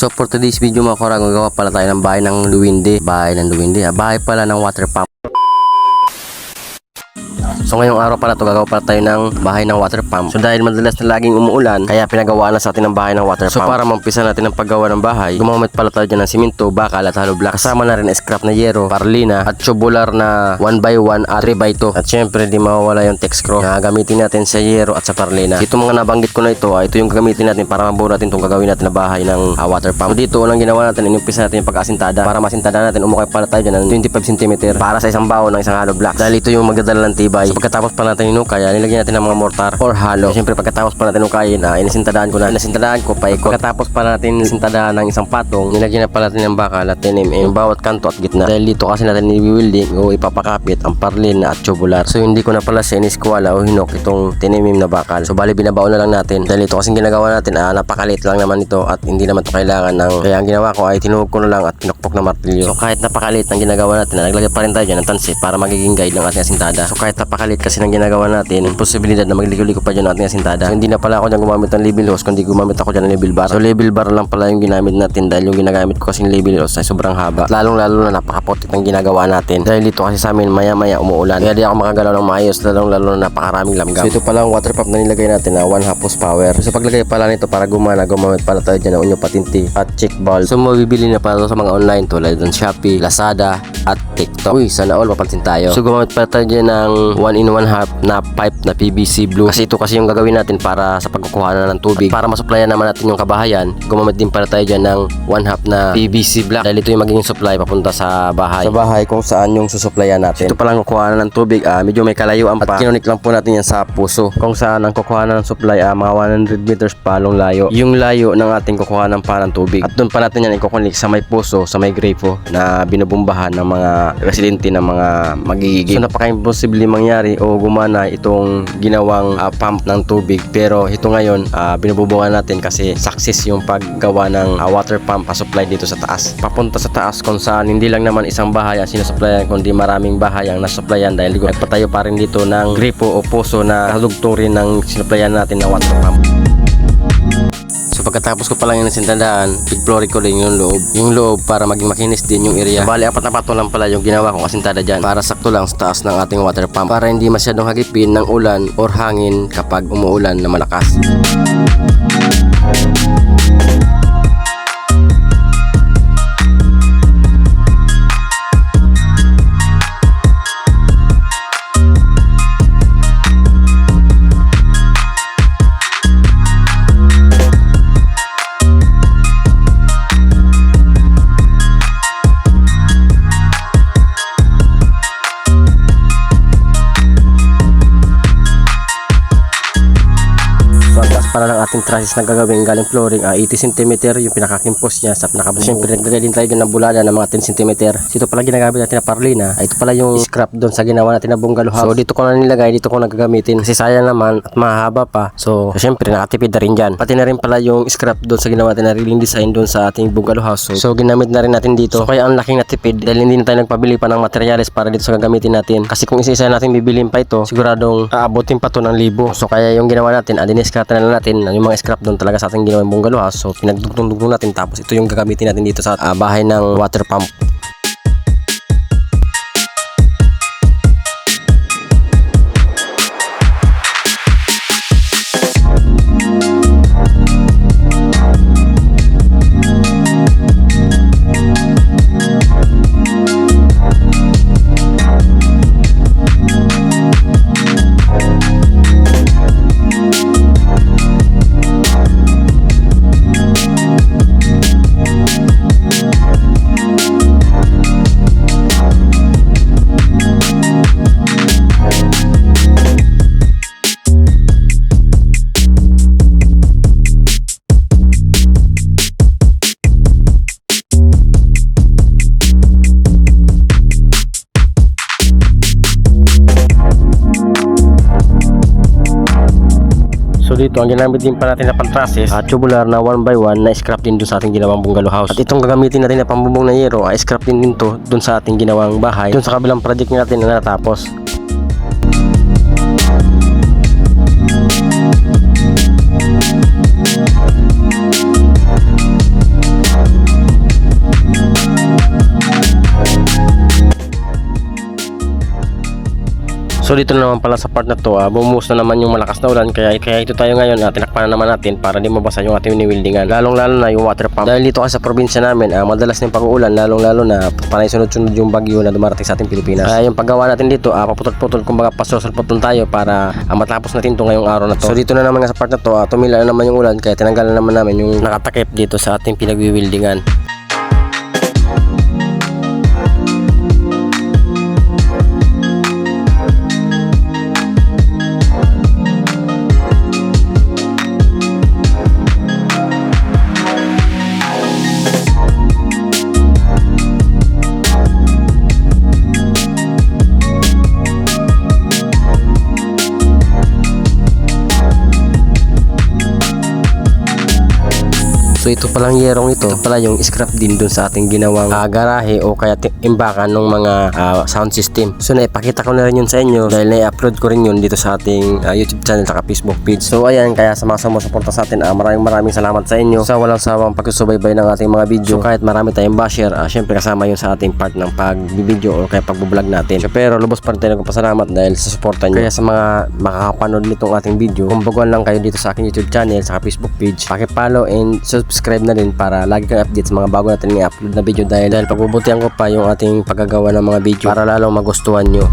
So for today's video mga korang, gagawa pala tayo ng bahay ng Luwindi. Bahay ng Luwindi, ah. bahay pala ng water pump. So ngayong araw pala to gagawa pala tayo ng bahay ng water pump. So dahil madalas na laging umuulan, kaya pinagawa na sa atin ng bahay ng water pump. So para mampisa natin ang paggawa ng bahay, gumamit pala tayo dyan ng simento, bakal at hollow block. Kasama na rin scrap na yero, parlina at tubular na 1x1 at 3x2. At syempre di mawawala yung text screw na gamitin natin sa yero at sa parlina. Ito mga nabanggit ko na ito, ah, ito yung gagamitin natin para mabuo natin itong gagawin natin na bahay ng ah, water pump. So dito unang ginawa natin, inumpisa natin yung pagkasintada. Para masintada natin, umukay pala tayo dyan ng 25 cm para sa isang bawo ng isang hollow block. Dahil ito yung magdadala ng tibay. So pagkatapos pa natin inukay, nilagyan natin ng mga mortar or hollow. Siyempre pagkatapos pa natin ukayin, ah, inasintadaan ko na. Inasintadaan ko, paikot. Pagkatapos pa natin inasintadaan ng isang patong, nilagyan na pala natin ng bakal at 10 mm bawat kanto at gitna. Dahil dito kasi natin i-welding o ipapakapit ang parlin at tubular. So hindi ko na pala siniskwala o hinok itong 10 mm na bakal. So bali binabaon na lang natin. Dahil ito kasing ginagawa natin, ah, napakaliit lang naman ito at hindi naman ito kailangan ng kaya ang ginawa ko ay tinuhog ko na lang at pinukpok na martilyo. So kahit napakaliit ng ginagawa natin, ah, naglagay pa rin tayo dyan ng tansi para magiging guide ng ating asintada. So kahit napakaliit kasi ng ginagawa natin, posibilidad na magligo-ligo pa dyan ng ating asintada. So hindi na pala ako dyan gumamit ng label hose, kundi gumamit ako dyan ng label bar. So label bar lang pala yung ginamit natin dahil yung ginagamit ko kasing label hose ay sobrang haba. At lalong lalo na napakaputit ng ginagawa natin. Dahil dito kasi sa amin maya maya umuulan. Kaya di ako makagalaw ng maayos lalong lalo na napakaraming langgam. So ito pala ang water pump na nilagay natin na 1 half horsepower. So sa paglagay pala nito para gumana, gumamit pala tayo dyan ng unyo patinti at check valve. So mabibili na pala sa mga online tulad ng Shopee, Lazada at TikTok. Uy, sana all mapansin tayo. So gumamit pala tayo dyan ng 1 in 1 half na pipe na PVC blue. Kasi ito kasi yung gagawin natin para sa pagkukuha na ng tubig. At para masuplayan naman natin yung kabahayan, gumamit din pala tayo dyan ng 1 half na PVC black. Dahil ito yung magiging supply papunta sa bahay. Sa bahay kung saan yung susuplayan natin. Ito palang kukuha na ng tubig, ah, medyo may kalayuan pa. At kinunik lang po natin yan sa puso. Kung saan ang kukuha na ng supply, ah, mga 100 meters palong layo. Yung layo ng ating kukuha ng pa ng tubig. At doon pa natin yan ikukunik sa may puso, sa may gripo na binubumbahan ng mga residente ng mga magiging. So napaka-imposible mangyari o gumana itong ginawang ah, pump ng tubig. Pero ito ngayon, ah, binububuhan natin kasi success yung paggawa ng ah, water pump pa supply dito sa taas. Papunta sa taas kung saan hindi lang naman isang bahay ang sinusupplyan kundi maraming bahay ang nasupplyan dahil nagpatayo pa rin dito ng gripo o puso na kadugtong rin ng sinupplyan natin na water pump. So pagkatapos ko palang yung nasintandaan, pigflooring ko rin yung loob. Yung loob para maging makinis din yung area. So, bali, apat na pato lang pala yung ginawa kong asintada dyan para sakto lang sa taas ng ating water pump. Para hindi masyadong hagipin ng ulan or hangin kapag umuulan na malakas. Ating trusses na gagawin galing flooring ah, 80 cm yung pinakakimpos niya sa pinakabuo. Siyempre naglagay din tayo ng bulada ng mga 10 cm. So ito pala ginagamit natin na parlina. Ah, ito pala yung scrap doon sa ginawa natin na bungalow house. So dito ko na nilagay, dito ko na gagamitin. Kasi sayang naman at mahaba pa. So, so siyempre nakatipid na rin dyan. Pati na rin pala yung scrap doon sa ginawa natin na reeling design doon sa ating bungalow house. So, so ginamit na rin natin dito. So kaya ang laking natipid dahil hindi na tayo nagpabili pa ng materyales para dito sa gagamitin natin. Kasi kung isa-isa natin bibilin pa ito, siguradong aabotin pa to ng libo. So kaya yung ginawa natin, adiniscarte na lang natin yung mga scrap doon talaga sa ating ginawang bungalow house. So pinagdugtong-dugtong natin tapos ito yung gagamitin natin dito sa ah, bahay ng water pump. So dito, ang ginamit din pa natin na pantrases, at tubular na 1 by 1 na scrap din doon sa ating ginawang bungalow house. At itong gagamitin natin na pambubong na yero, ay scrap din din to doon sa ating ginawang bahay, doon sa kabilang project natin na natapos. So dito na naman pala sa part na to, uh, bumuhos na naman yung malakas na ulan kaya, kaya ito tayo ngayon, uh, tinakpan na naman natin para di mabasa yung ating winiwildingan. Lalong lalo na yung water pump. Dahil dito kasi sa probinsya namin, uh, madalas na yung pag-uulan, lalong lalo na panay sunod-sunod yung bagyo na dumarating sa ating Pilipinas. Kaya yung paggawa natin dito, uh, paputol-putol kumbaga pasosalpotol tayo para uh, matapos natin to ngayong araw na to. So dito na naman nga sa part na to, uh, tumila na naman yung ulan kaya tinanggal na naman namin yung nakatakip dito sa ating pinagwiwildingan. So ito palang yerong ito, ito pala yung scrap din dun sa ating ginawang ah, garahe o kaya imbakan ng mga ah, sound system. So naipakita ko na rin yun sa inyo dahil na-upload ko rin yun dito sa ating ah, YouTube channel at Facebook page. So ayan, kaya sa mga sumusuporta sa atin, ah, maraming maraming salamat sa inyo sa walang sawang pagsusubaybay ng ating mga video. So kahit marami tayong basher, ah, syempre kasama yun sa ating part ng pagbibideo o kaya pagbablog natin. So, pero lubos pa rin tayo nagpapasalamat dahil sa suporta nyo. Kaya sa mga makakapanood nitong ating video, kung lang kayo dito sa aking YouTube channel, sa Facebook page, pakipollow and subscribe na rin para lagi kang update sa mga bago natin i-upload na video dahil, dahil pagbubutihan ko pa yung ating paggagawa ng mga video para lalong magustuhan nyo.